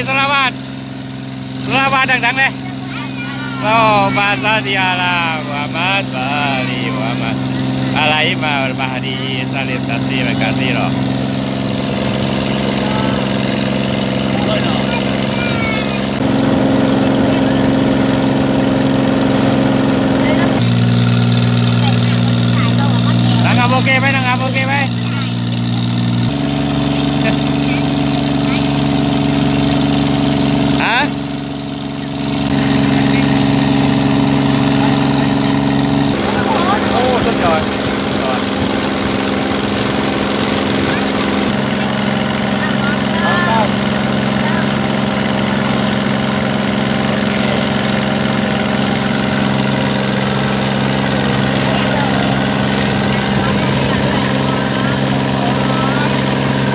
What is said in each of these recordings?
ติสลาวาดสลาวาดดังๆเลยเราบาซาดิอาลาวะมาซาลีวะมาอะไรมาบาฮดีซาลิมตัสซีมากาซีรอ นางงามโอเคไหมนางงามโอเคไหมฮะโอ้สุดยอดสุดยอด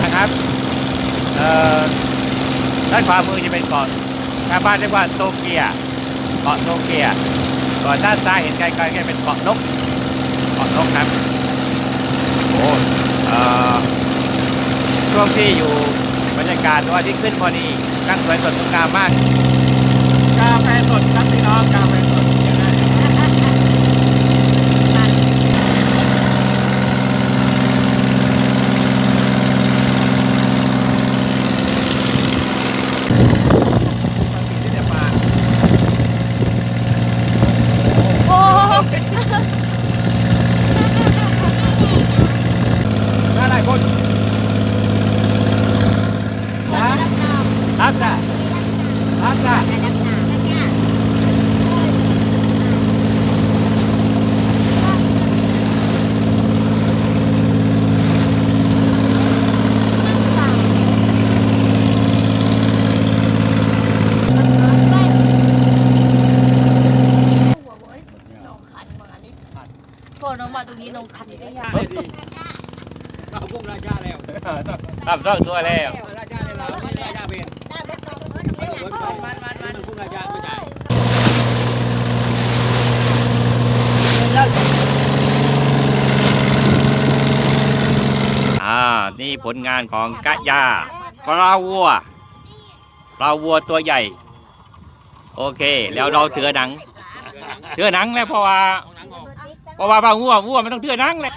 นะครับเอ่อ ด้านขวามือจะเป็นเกาะชาวบ้านเรียกว่าโตเกียเกาะโตเกียก่อนด้านซ้ายเห็นไกลๆก็เป็นเกาะนกเกาะนกครับโอ้เอ่อช่วงที่อยู่บรรยากาศวันที่ขึ้นพอดีตั้งสวยสดงดงามมากกาแฟสดครับพี่น้องกาแฟสด あっ! ราชาแล้วทำต้องตัวแล้วราชาเนี่ยเราชาเป็นมันมันมันพุ่งราชาไม่ใช่อ่า นี่ผลงานของกะยาปลาวัวปลาวัวตัวใหญ่ โอเค แล้วเราเถือหนังเถือหนังแล้วเพราะว่าเอาหนังออกเพราะว่าปลาวัววัวมันต้องเถือหนังเลย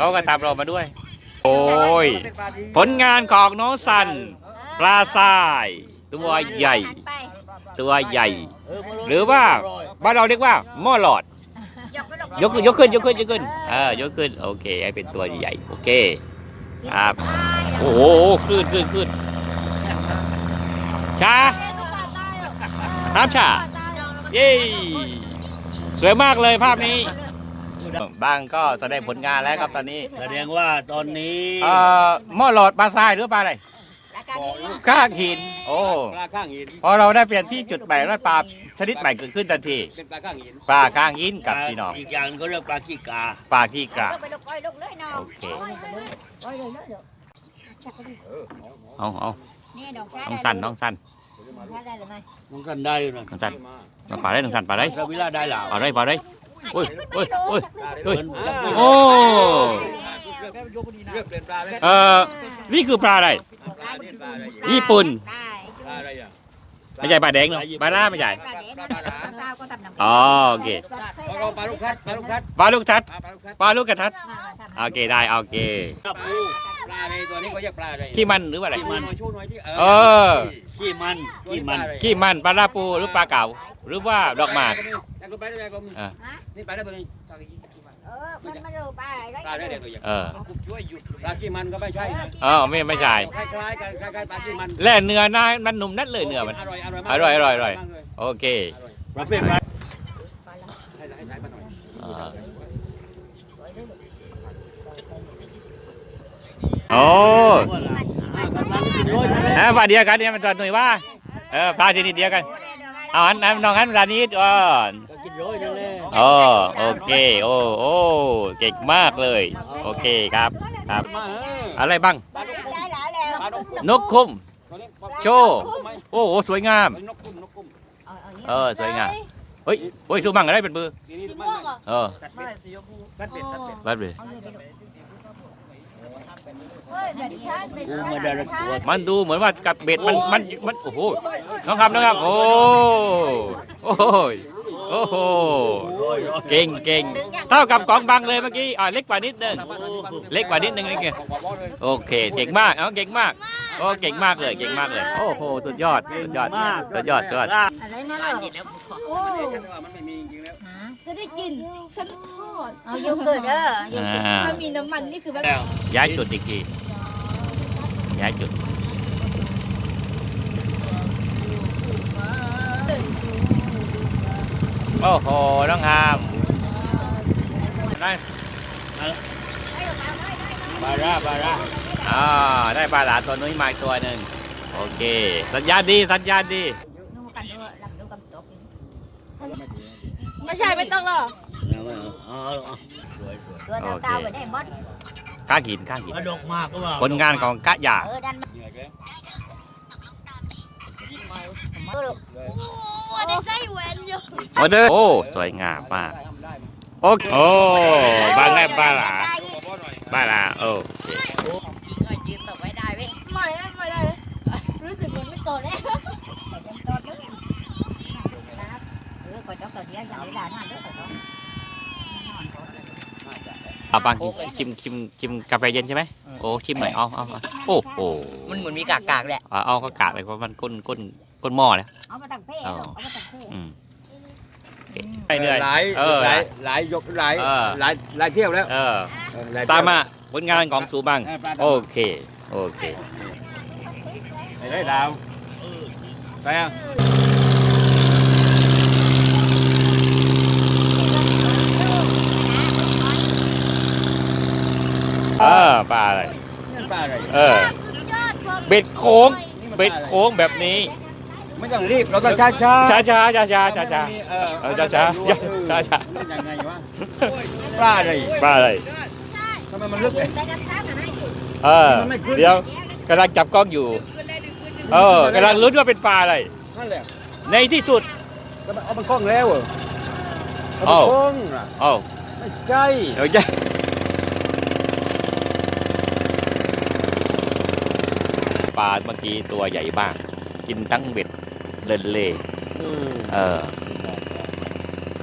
เขาก็ตามเรามาด้วย โอ้ย ผลงานของน้องสัน ปลาทราย ตัวใหญ่ตัวใหญ่ หรือว่าบ้านเราเรียกว่าหม้อหลอด ยกยกขึ้นยกขึ้นยกขึ้นเออยกขึ้น โอเค ให้เป็นตัวใหญ่ โอเค ครับ โอ้โหขึ้นขึ้นขึ้นช้าน้ำชา เย้ สวยมากเลยภาพนี้ บางก็แสดงผลงานแล้วครับตอนนี้แสดงว่าตอนนี้เอ่อหม้อหลอดปลาทรายหรือปลาอะไรข้างหิน โอ้ปลาข้างหินพอเราได้เปลี่ยนที่จุดใหม่แล้วปลาชนิดใหม่เกิดขึ้นทันทีเป็นปลาข้างหินปลาข้างหินกับพี่น้องอีกอย่างก็เรียกปลาขี้กาปลาขี้กระไปลงไปลงเลยน้องโอเคเอาเอานี่ดอกน้องสั้นน้องสั้นได้หรือไม่มันกันได้อยู่นะน้องสั้นมาปลาได้น้องสั้นปลาได้สวิลาได้หล่าปลาได้ปลาได้ โอ้ยโอ้ยโอ้ยเฮ้ยมันจับโอ้เรียกเปลี่ยนปลาเลยเอ่อนี่คือปลาอะไรปลาเนี่ยปลาอะไรญี่ปุ่นได้ปลาอะไรอะ ไม่ใช่ปลาแดงเนาะปลาล่าไม่ใช่ปลาแดงปลาดาวก็ทำน้ำอ๋อโอเค ปลาเราปลาลูกทัดปลาลูกทัด ปลาลูกทัดปลาปลาลูกทัดปลาลูกกระทัด โอเคได้โอเค ปลาปูปลาอะไรตัวนี้เขาเรียกปลาอะไรขี้มันหรือว่าอะไร ขี้มันชูหน่อยที่เออ ขี้มันขี้มันขี้มันปลาลาปูหรือปลาเก๋าหรือว่าดอกหมากไปได้ไปอะนี่ไปได้ตัวนี้เออ มันมาดูปลาอะไรปลาได้ตัวอย่างเออช่วยหยุดปลาขี้มันก็ไม่ใช่นะอ๋อไม่ไม่ใช่คล้ายๆกันคล้ายๆปลาขี้มันแล่เนื้อนะมันหนุ่มนัดเลยเนื้อมัน อร่อยอร่อยอร่อยอร่อยอร่อยโอเคประเภทปลาอ่าโอ้เออปลาเดียวกันเนี่ยมันตัวหน่วยว่าเออปลาชนิดเดียวกัน เอาอันนั้นน้องอันปลานี้ก่อนกินร้อยนั่นแหละอ๋อโอเคโอ้โอ้เก่งมากเลย โอเคครับครับมาเฮ้ยอะไรบ้างปลาลูกกุ้งได้หลายแล้วปลาลูกกุ้งนกคุ้มตัวนี้โชว์โอ้โหสวยงามนกกุ้งนกกุ้งเออสวยงามเฮ้ยเฮ้ยสู้มั่งอะไรเป็นมือทีนี้สีไม่ม่วงเหรอเออตัดเป็ดตัดเป็ดตัดเป็ดบัด มันดูเหมือนว่ากับเบ็ดมันมันมันโอ้โหน้องครับน้องครับโอ้โอ้ยโอ้โหเก่งเก่งเท่ากับกองบังเลยเมื่อกี้อ่าเล็กกว่านิดนึงเล็กกว่านิดนึงเล็กไงโอเคเก่งมากเอาเก่งมากโอ้เก่งมากเลยเก่งมากเลยโอ้โหสุดยอดสุดยอดสุดยอดสุดยอด อะไรนั่นเหรอโอ้มันไม่มีจริงๆแล้วฮะจะได้กินฉันทอดเอาโยเกิร์ตเด้อโยอ่เกิร์ตาถ้ามีน้ำมันนี่คือแบบย้ายจุดอีกทีย้ายจุด โอ้โห น้องอามได้บาร่าบาร่าอ่าได้ปลาหลาตัวนุ้ยมาอีกตัวหนึ่งโอเค สัญญาณดี สัญญาณดี กำตกไม่ใช่ไม่ต้องหรอกตัวเต่าเต่าไปได้หมดก้าหินก้าหินดกมากก็ว่าผลงานของกะหยาเออดันมาเออโอ้ได้ไส้แหวนอยู่โอ้เด้อโอ้สวยงามมากโอ้โอ้บางได้ปลาหลาปลาหลาโอเคยืนต่อไว้ได้เว้ยไม่อะไม่ได้เลยรู้สึกเหมือนไม่โตแล้ว เป็นตัวเด้อเออก่อนจะต่อเดียวอย่างเวลาหน้าเด้อก่อนเอาบางชิมชิมชิมกาแฟเย็นใช่ไหมโอ้ชิมหน่อยเอาเอาเอาโอ้โหมันเหมือนมีกากากๆแหละเอาเอาก็กะไปเพราะมันก้นก้นก้นหม้อแล้วเอามาตั้งเพ่เอามาตั้งเพ่อืมไม่เหนื่อยหลายเออ หลายหลายยกหลายเออ หลายหลายเที่ยวแล้วเออ เออหลยเที่ยวตามมาผลงานของสูบังเออปลาโอดาวเค โอเค ไปเลยดาวไปอะ เออปลาอะไรนี่ปลาอะไร เออ เบ็ดโค้งเบ็ดโค้งแบบนี้ไม่ต้องรีบเราต้องช้าช้าช้าช้าช้าช้าช้าช้าเออเออช้าช้าช้าช้าช้าเป็นยังไงวะปลาอะไรปลาอะไรทำไมมันลึกไปน้ำค้างกันให้สิเออเดี๋ยวกำลังจับกล้องอยู่ เออกำลังลุ้นว่าเป็นปลาอะไรนั่นแหละในที่สุดก็เอามันกล้องแล้วเหรอเอาเอ้ามันกล้องน่ะเอ้าไม่ใช่เดี๋ยวจะป ลาเมื่อกี้ตัวใหญ่มาก กินตั้งเบ็ดเล่นเล่อืมเออ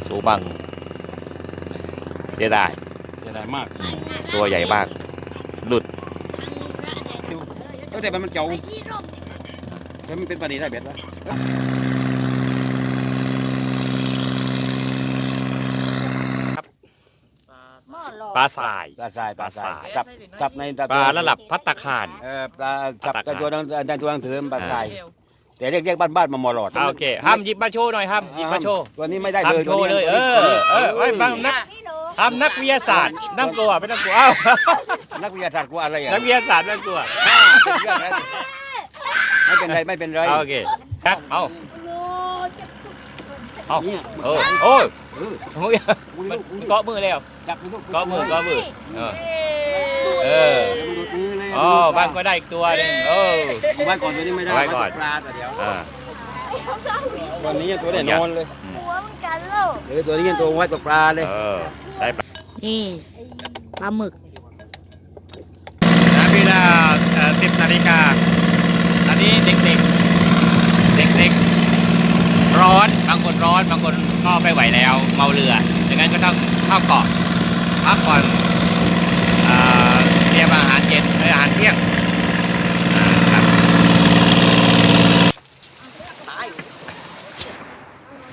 สูบังเสียดายเสียดายมาก ตัวใหญ่มาก หลุดเออแต่มันมันเจ๋วแล้วมันเป็นปลาดีได้เบ็ดวะ หม้อหลอ ปลาสาย ปลาทรายปลาทรายปลาทรายจับจับในตะปลาระดับพัตตาคาร เออปลาจับปลาแต่ตะตัวนั้นแต่ตัวนั้นถือมันปลาทรายแต่เรียกเรียกบ้านบ้านๆมาหมอหลอดอ่าโอเคห้ามหยิบมาโชว์หน่อยห้ามหยิบมาโชว์ตัวนี้ไม่ได้ห้ามเลยโชว์เลยเอตัวนี้อเออไว้ฟังนักนี่โลทำนักวิทยาศาสตร์นั่งกลัวไม่ต้องกลัวเอ้านักวิทยาศาสตร์กลัวอะไรอะนักวิทยาศาสตร์ไม่ต้องกลัวไม่เป็นไรไม่เป็นไรเอาโอเคครับเอาโอ้เจ็บเอาเนี่ยเออโอ้ยเออโอ้ยมันเกาะมือแล้ว จับลูกเกาะมือเกาะมือเออเออดูมือเลยอ๋อบางก็ได้อีกตัวหนึงโอ้ไว้ก่อนตัวนี้ไม่ได้ไว้ก่อน ปลาแต่เดียวอ่าตัวนี้ตัวเด่นนอนเลยหัวมันกันแล้วเออตัวนี้ตัวไว้ตกปลาเลยเออได้ปลานี่ปลาหมึกณเวลาสิบนาฬิกาอันนี้เด็กๆเด็กๆร้อนบางคนร้อนบางคนก็ไม่ไหวแล้ว เมาเรือดังนั้นก็ต้องเข้าเกาะ พักผ่อนอ่าเตรียมอาหารเย็นหรืออาหารเที่ยงอ่าครับ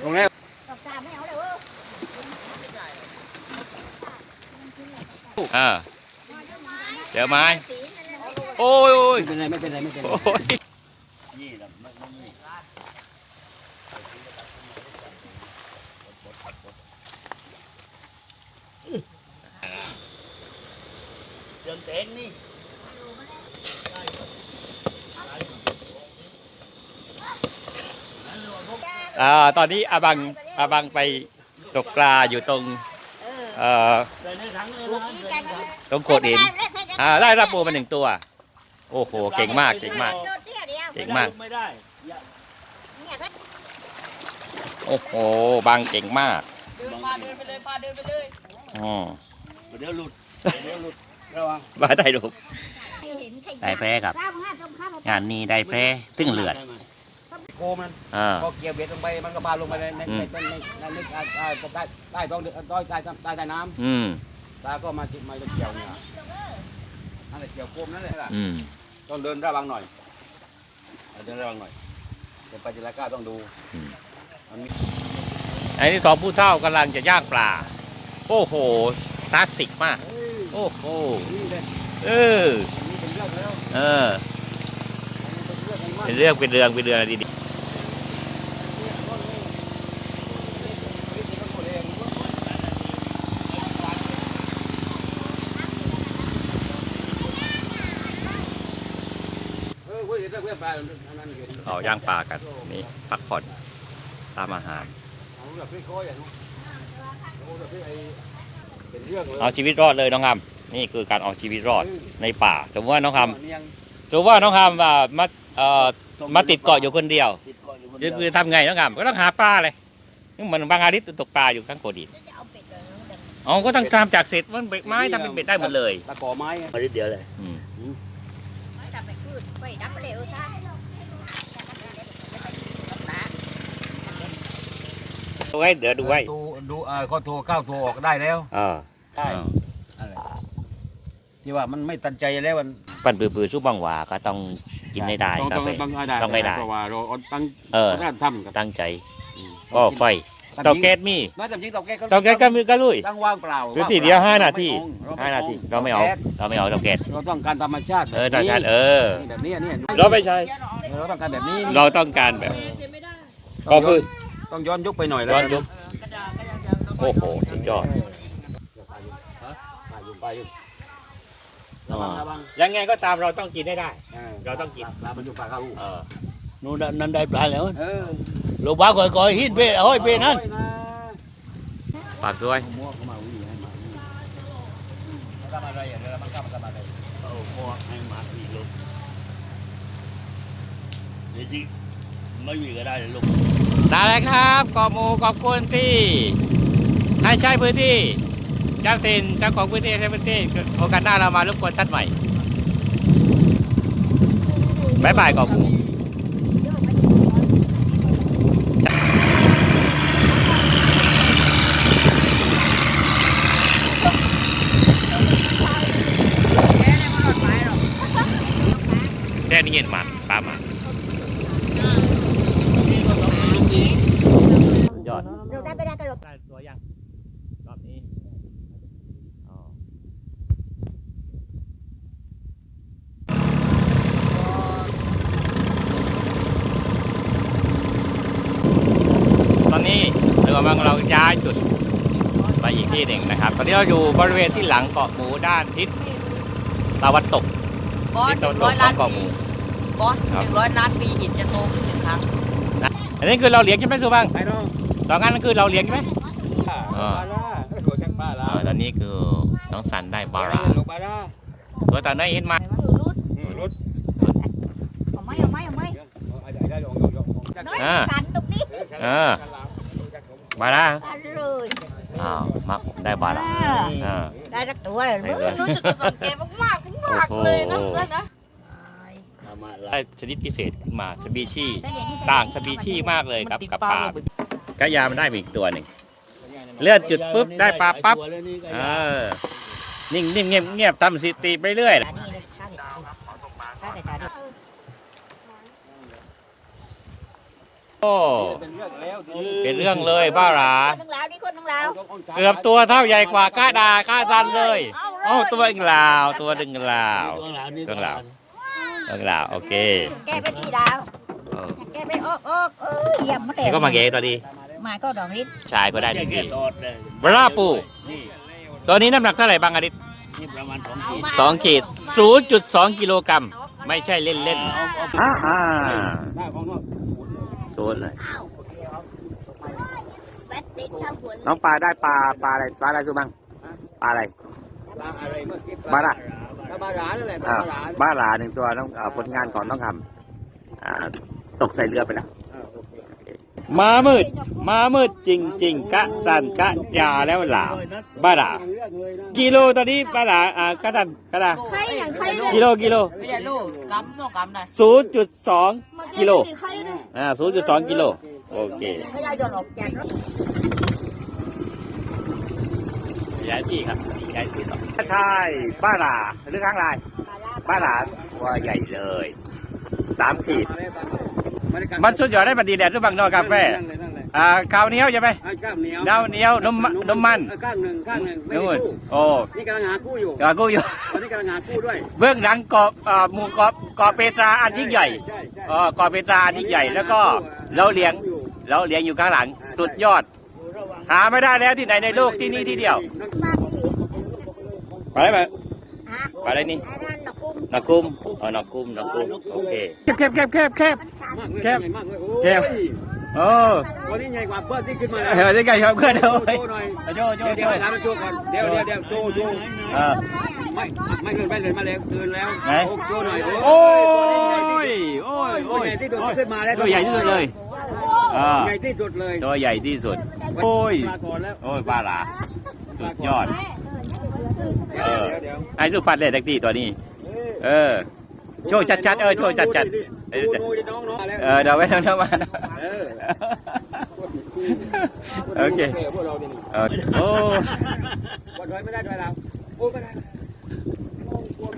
ตรงนี้กับตาไม่เอาเลยเว้ยเออเดี๋ยวไม้โอ้ยโอ้ยไม่เป็นไรไม่เป็นไรไม่เป็นไร เดินเตงนี่อ่าตอนนี้อาบังอาบังไปตกปลาอยู่ตรงเอ่อตรงโขดหินอ่าได้รับปูมาหนึ่งตัว โอ้โห เก่งมาก เก่งมาก เก่งมาก โอ้โห บางเก่งมาก เดินพาเดินไปเลยพาเดินไปเลยอ๋อเดี๋ยวหลุด เดี๋ยวหลุด ระวังบาได้ลูกได้แพ้ครับข้าวห้าต้มข้าวงานนี้ได้แพ้ตึงเลือดโคมมันเออพอเกี่ยวเบ็ดลงไปมันก็บานลงไปในในอืในมในในในในใต้ใต้ใต้ใต้ท้องเรือใต้ใต้ใต้ใต้ใต้น้อืมำตาก็มาจิมาเกี่ยวเนี่ยนั่นแหละเกี่ยวโคมนั่นแหละอืมต้องเดินระวังหน่อยเดินระวังหน่อยเดี๋ยวไปจิรากล้าต้องดูอืมมันมีไอ้นี่ตอนผู้เท่ากำลังจะย่างปลา โอ้โหคลาสสิกมากเอ้ย โอ้โหนี่เลยเออนี่เป็นเรื่องแล้วเออเป็นเรื่องอะไรมากเป็นเรื่องเป็นเรื่องเป็นเรื่องอะไรดีเออเว้ยเดี๋ยวเพื่อนไปอันนั้นเห็นๆเขาย่างปลากันนี่พักผ่อนตามอาหาร เอาแบบไม่ค่อยอะเนาะเอาแบบไม่ไอ้เป็นเรื่องเลยเอาชีวิตรอดเลยน้องคำนี่คือการเอาชีวิตรอดในป่า สมมติว่าน้องคเนียงำสมมติว่าน้องคำว่ามาเอ่อมาติดเกาะอยู่คนเดียวติดเกาะอยู่คนจะเดียวคือทำไงน้องคำก็ต้องหาปลาเลยนี่เหมือนบางอาทิตย์ตกปลาอยู่ข้างโขดหินจะเอาเป็ดเลยอ๋อก็ต้องทำจากเศษมันเบ็ดไม้ทำเป็นเบ็ดได้หมดเลยตะกอไม้ไงมานิดเดียวเลยอืมไม่ทำไปคืนไปดับไปเลยเออท่าดูไว้เดี๋ยวดูไว้ดูดูเอ่อเขาโทรเข้าโทรออกได้แล้วอ่าใช่ที่ว่ามันไม่ตันใจแล้วมัน ปั่นปือๆสู้บังหวาก็ต้องกินให้ได้ต้องครับต้องไป ต้องให้ได้ต้องให้ได้ เพราะว่าเราตั้งเออต้องทำกับตั้งใจก็ไฟเตาแก๊สมีน่าจะจริงเตาแก๊สเตาแก๊สก็มีก็ลุยตั้งว่างเปล่าพื้นที่เดียวห้านาทีเรไม่ห้านาทีเอเราไม่เอาเราไม่เอาเตาแก๊สเราต้องการธรรมชาติเออธรรมชาติเออนี่แบบนี้เนี่ยเราไม่ใช่เราต้องการแบบนี้เราต้องการแบบ ก็คือต้องย้อนยุคไปหน่อยแล้วย้อนยุค โอ้โห สุดยอดไปอยู่ไปอยู่ระวังระวังยังไงก็ตามเราต้องกินให้ได้เออเราต้องกิน ปลามันอยู่ปลาเข้าหูเออ นู่นนั่นได้ปลาแล้วเออลูกบ้าก่อยก่อยหินเบ็ดเอาให้เบ็ดนั่นปากสวยมั่วเข้ามาวิ่งให้มาวิ่งมันทำอะไรอะเดี๋ยวมันกล้ามันทำอะไรเอาพวกให้หมาอีกลูกจริงๆไม่มีก็ได้เลยลูกได้เลยครับกอมูขอบคุณที่ ให้ใช้พื้นที่เจ้าถิ่นเจ้าของพื้นที่ใช้พื้นที่โอกาสหน้าเรามารบกวนท่านใหม่บายบายกอมูแค่นี้เย็นมาปลามา ยอด เราได้ไปได้ก็หลบ ได้ตัวยังรอบนี้อ๋อตอ นนี้เรือกำลังเราย้ายจุดไปอีกที่หนึ่งนะครับ ตอนนี้เราอยู่บริเวณที่หลังเกาะหมูด้านทิศตะวันตกบอสทิศหตะนึ่วันงตร้กอยขอล้างนปีบอสหเกาะหมูครับนึ่งร้อยล้านปีหินจะโตขึ้นหนึ่งครั้งอันนี้คือเราเลี้ยงใช่ไหมสุบังไปน้องสองอันนั้นคือเราเลี้ยงใช่ไหมปลาอ่าล่าโดนจักปลาล่าอ่าตอนนี้คือน้องสันได้บาราลงปลาล่าตัวตอนนี้นเห็นไหมาอืมรถเอาไหมเอาไหมเอาไหมเอาไอ้ได้ลงลงลงลงจักน้อยอ่ากันตรงนี้เออ บารากันเลยอ้าวมักได้บาราอ่า ได้สักตัวเลยได้เลย รู้จุดประสงค์แกมากๆมากโอ้โหๆเลยนะเพื่อนนะ เอามาละ ได้ชนิดพิเศษขึ้นมาสปีชีส์ต่างสปีชีส์มากเลยครับกับปลากระยามันได้มาอีกตัวหนึ่ง เลื่อนจุดปุ๊บได้ปลาปั๊บ เออนิ่งนิ่งเงียบเงียบทำสถิติไปเรื่อยตานี่เลยตานี่ตานี่ตานี่ โอ้เป็นเรื่องแล้วเป็นเรื่องเลยบ้าหรา คนนึงลาวนี่คนนึงลาวเกือบตัวเท่าใหญ่กว่าก้าดาก้าซันเลยเอ้าตัวอีกลาวตัวดึงลาวเรื่องราวเรื่องลาวโอเคแกไปที่ลาวเออแกไปออกออกเออเยี่ยมมาแต่นี่ก็มาเกะตัวดีมาก็ดองลิ้นชายก็ได้ทันทีตอดเลยบราปูนี่ตัวนี้น้ำหนักเท่าไหร่บางอาทิตย์นี่ประมาณสองขีดสองขีดศูนย์จุดสองกิโลกรัมไม่ใช่เล่นเล่นๆอ่าอ่าห น้องนอกโดนเลยน้องปลาได้ปลาปลาอะไรปลาอะไรสุบังปลาอะไรปลาอะไรเมื่อกี้ปลาละปลาบารานั่นแหละปลาอ่าบาราบ้าหลาหนึ่งตัวต้องผลงานของต้องทำตกใส่เรือไปแล้ว มามืด มามืดจริง ๆ กะสันกะยาแล้วหลาวบ้าหลากิโลตอนนี้บ้าหลาอ่ากะดันกะดาใครอย่างใครเลยกิโลกิโลไม่ใช่ลูกกำต้องกำหน่อยศูนย์จุดสองกิโลใครเลยอ่าศูนย์จุดสองกิโลโอเคไม่ได้โดนออกจากรถย้ายที่ครับย้ายที่ต่อใช่บ้าหลาหรือข้างลายบ้าหลาตัวใหญ่เลยสามขีด มันสุดยอดได้บัดดีแดดหรือบางนอกกาแฟนั่งเลยนั่งเลยอ่าข้าวเหนียวใช่ไหมไอ้กล้ามเหนียวเน่าเหนียวนมมะนมมันเออข้างหนึ่งข้างหนึ่งไม่นู่ได้นคู่โอ้นี่กำลังหาคู่อยู่กากูอยู่ตอนนี้กำลังหาคู่ด้วย เบื้องหลังกอบอ่าหมู่กอบกอบเปตราอันยิ่งใหญ่ใช่ใช่อ๋อกอบเปตราอันยิ่งใหญ่แล้วก็เราเลี้ยงเราเลี้ยงอยู่ข้างหลังสุดยอด หาไม่ได้แล้วที่ไหนในโลกที่นี่ที่เดียวมาที่ไปไหมฮะไปอะไรนี่อัน นั้นดอกกุ้งนักกุ้มอ๋อนักกุ้มนักกุ้มโอเคแคบแคบแคบแคบมากเลยแคบใหญ่มากเลยแคบโอ้ยโอ้ตัวนี้ใหญ่กว่าเพื่อนที่ขึ้นมาเออได้ไงครับเพื่อนโชเอาว์ไว้โชว์หน่อยโชว์โชเดี๋ยวว์โชเดี๋ยวว์ให้น้ำโชว์ก่อนเดี๋ยวเดี๋ยวเดี๋ยวโชว์โชว์เออไม่ไม่เกินไม่เกินมาแล้วเกินแล้วไหนโชว์หน่อยโอ้ยโอ้โอ้ยยโอ้ยใหญ่ที่สุดที่ขึ้นมาแล้วตัวใหญ่ที่สุดเลยอ่าใหญ่ที่สุดเลยตัวใหญ่ที่สุดโอ้ยปลาก่อนแล้วโอ้ยบ้าหลาสุดยอดเดี๋ยวเดี๋ยวเดี๋ยวไอ้สุพัฒน์เลยแท็กซี่ตัวนี้ เออ โชว์ชัดๆเออโชว์ชัดๆเอดูอดูดิน้องน้องมาแล้วเออเดี๋ยวไว้ทำน้ำมันเออโอเคพวกเราเนี่ยเออโอ้กดไว้ไม่ได้ด้วยเราโอ้ไม่ได้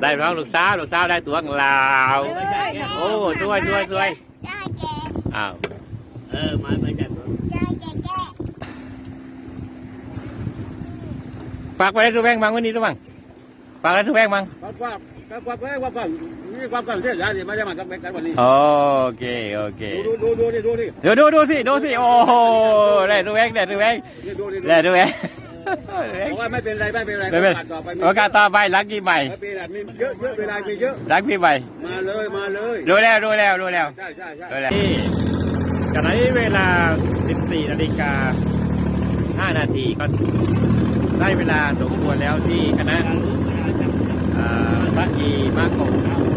ได้ร้องลูกสาวลูกสาวได้ตัวของลาวโอ้สวยสวยสวยจะให้แกอ้าวเออมาไปจัดจะให้แกแกฝากไว้ให้ทุกแบงค์บังวันนี้ทุกบังฝากไว้ทุกแบงค์บังความความควา มความความความนี่ความความเสียใจนี่ไม่ได้มากับแบงกันวันนี้โอเคโอเคดูดูดูดิดูดิเดี๋ยวดูดูสิดูสิโอ้โหได้ทุกแบงค์ได้ทุกแบงค์นี่ดูดิได้ทุกแบงค์บอกว่าไม่เป็นไรไม่เป็นไรไม่เป็นต่อไปโอกาสต่อไปรักกี่ใหม่ไม่เป็นไรมีเยอะเยอะเวลามีเยอะรักพี่ใหม่มาเลยมาเลยรู้แล้วรู้แล้วรู้แล้วใช่ใช่ใช่รู้แล้วนี่ขณะนี้เวลา 14นาฬิกา 5 นาทีก็ได้เวลาสมควรแล้วที่คณะอ่า พระอีมากงกับ